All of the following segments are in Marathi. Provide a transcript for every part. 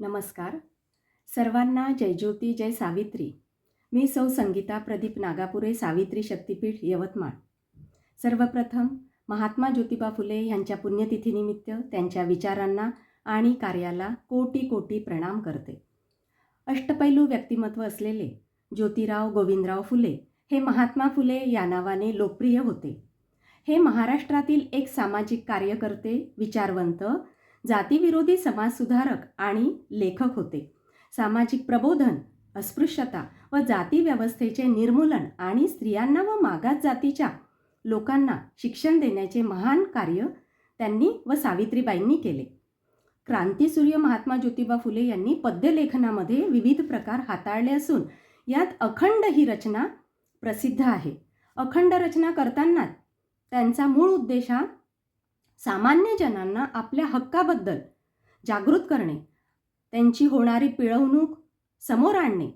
नमस्कार. सर्वांना जयज्योती जय सावित्री. मी सौ संगीता प्रदीप नागापुरे सावित्री शक्तीपीठ यवतमाळ. सर्वप्रथम महात्मा ज्योतिबा फुले यांच्या पुण्यतिथीनिमित्त त्यांच्या विचारांना आणि कार्याला कोटी कोटी प्रणाम करते. अष्टपैलू व्यक्तिमत्व असलेले ज्योतिराव गोविंदराव फुले हे महात्मा फुले या नावाने लोकप्रिय होते. हे महाराष्ट्रातील एक सामाजिक कार्यकर्ते विचारवंत जातीविरोधी समाजसुधारक आणि लेखक होते. सामाजिक प्रबोधन अस्पृश्यता व जाती व्यवस्थेचे निर्मूलन आणि स्त्रियांना व मागास जातीच्या लोकांना शिक्षण देण्याचे महान कार्य त्यांनी व सावित्रीबाईंनी केले. क्रांतीसूर्य महात्मा ज्योतिबा फुले यांनी पद्यलेखनामध्ये विविध प्रकार हाताळले असून यात अखंड ही रचना प्रसिद्ध आहे. अखंड रचना करताना त्यांचा मूळ उद्देश हा सामान्य जनांना आपल्या हक्काबद्दल जागृत करणे त्यांची होणारी पिळवणूक समोर आणणे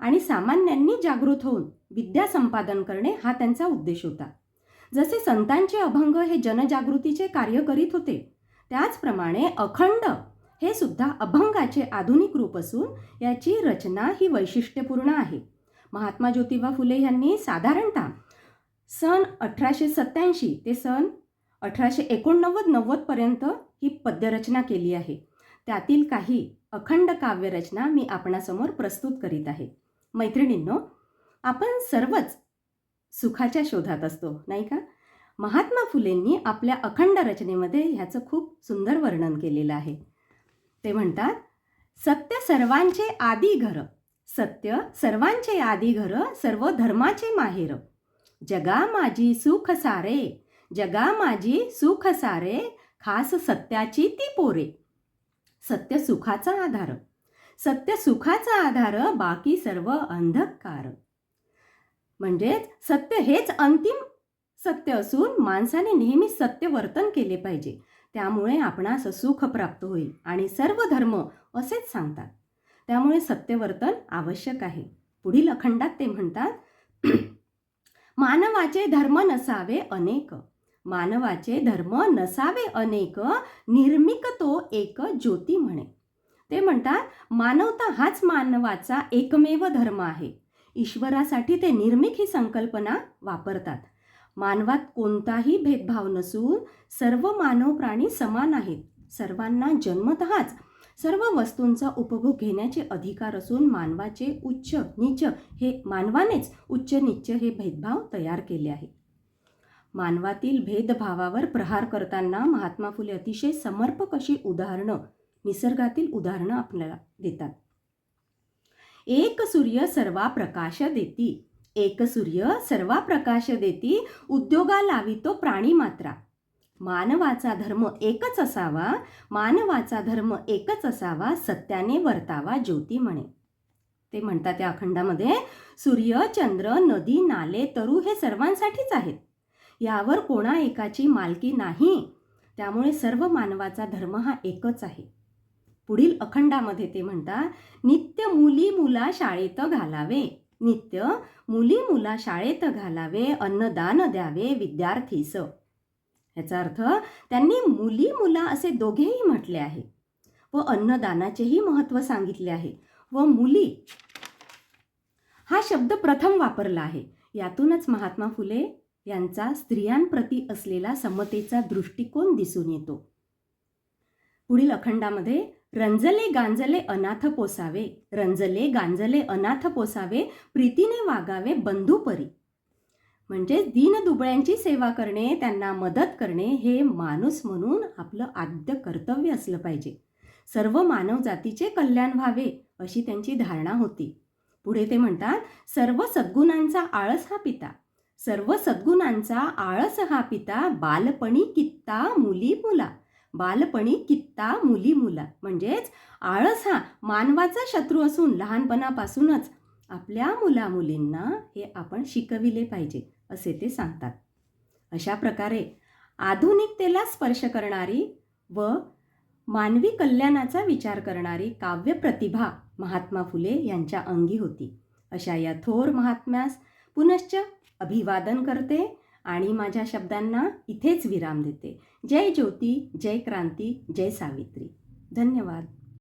आणि सामान्यांनी जागृत होऊन विद्या संपादन करणे हा त्यांचा उद्देश होता. जसे संतांचे अभंग हे जनजागृतीचे कार्य करीत होते त्याचप्रमाणे अखंड हे सुद्धा अभंगाचे आधुनिक रूप असून याची रचना ही वैशिष्ट्यपूर्ण आहे. महात्मा ज्योतिबा फुले यांनी साधारणतः सन अठराशे सत्याऐंशी ते सन अठराशे एकोणनव्वद नव्वदपर्यंत ही पद्यरचना केली आहे. त्यातील काही अखंड काव्यरचना मी आपणासमोर प्रस्तुत करीत आहे. मैत्रिणींनो आपण सर्वच सुखाच्या शोधात असतो नाही का? महात्मा फुलेंनी आपल्या अखंड रचनेमध्ये ह्याचं खूप सुंदर वर्णन केलेलं आहे. ते म्हणतात सत्य सर्वांचे आदी घर सत्य सर्वांचे आदी घर सर्व धर्माचे माहेर. जगा माझी सुख सारे जगा माझी सुख सारे खास सत्याची ती पोरे. सत्य सुखाचा आधार. सत्य सुखाचा आधार बाकी सर्व अंधकार. म्हणजेच सत्य हेच अंतिम सत्य असून माणसाने नेहमी सत्य वर्तन केले पाहिजे. त्यामुळे आपणास सुख प्राप्त होईल आणि सर्व धर्म असेच सांगतात. त्यामुळे सत्यवर्तन आवश्यक आहे. पुढील अखंडात ते म्हणतात मानवाचे धर्म नसावे अनेक. मानवाचे धर्म नसावे अनेक निर्मिक तो एक ज्योती म्हणे. ते म्हणतात मानवता हाच मानवाचा एकमेव धर्म आहे. ईश्वरासाठी ते निर्मिक ही संकल्पना वापरतात. मानवात कोणताही भेदभाव नसून सर्व मानव प्राणी समान आहेत. सर्वांना जन्मतःच सर्व वस्तूंचा उपभोग घेण्याचे अधिकार असून मानवाचे उच्च नीच हे मानवानेच उच्च नीच हे भेदभाव तयार केले आहेत. मानवातील भेदभावावर प्रहार करताना महात्मा फुले अतिशय समर्पक अशी उदाहरणं निसर्गातील उदाहरणं आपल्याला देतात. एक सूर्य सर्वा प्रकाश देती एक सूर्य सर्वा प्रकाश देती उद्योगा लावितो प्राणी मात्रा. मानवाचा धर्म एकच असावा मानवाचा धर्म एकच असावा सत्याने वर्तावा ज्योती म्हणे. ते म्हणतात त्या अखंडामध्ये सूर्य चंद्र नदी नाले तरु हे सर्वांसाठीच आहेत. यावर कोणा एकाची मालकी नाही. त्यामुळे सर्व मानवाचा धर्म हा एकच आहे. पुढील अखंडामध्ये ते म्हणतात नित्य मुली मुला शाळेत घालावे. नित्य मुली मुला शाळेत घालावे अन्नदान द्यावे विद्यार्थीस. याचा अर्थ त्यांनी मुली मुला असे दोघेही म्हटले आहे. व अन्नदानाचेही महत्त्व सांगितले आहे. व मुली हा शब्द प्रथम वापरला आहे. यातूनच महात्मा फुले यांचा स्त्रियांप्रती असलेला समतेचा दृष्टिकोन दिसून येतो. पुढील अखंडामध्ये रंजले गांजले अनाथ पोसावे रंजले गांजले अनाथ पोसावे प्रीतीने वागावे बंधुपरी. म्हणजे दीनदुबळ्यांची सेवा करणे त्यांना मदत करणे हे माणूस म्हणून आपलं आद्य कर्तव्य असलं पाहिजे. सर्व मानव जातीचे कल्याण व्हावे अशी त्यांची धारणा होती. पुढे ते म्हणतात सर्व सद्गुणांचा आळस हा पिता. सर्व सद्गुणांचा आळस हा पिता बालपणी कित्ता मुली मुला. बालपणी कित्ता मुली मुला. म्हणजेच आळस हा मानवाचा शत्रू असून लहानपणापासूनच आपल्या मुला मुलींना हे आपण शिकविले पाहिजे असे ते सांगतात. अशा प्रकारे आधुनिकतेला स्पर्श करणारी व मानवी कल्याणाचा विचार करणारी काव्य प्रतिभा महात्मा फुले यांच्या अंगी होती. अशा या थोर महात्म्यास पुनश्च अभिवादन करते आणि माझ्या शब्दांना इथेच विराम देते. जय ज्योती जय क्रांती जय सावित्री. धन्यवाद.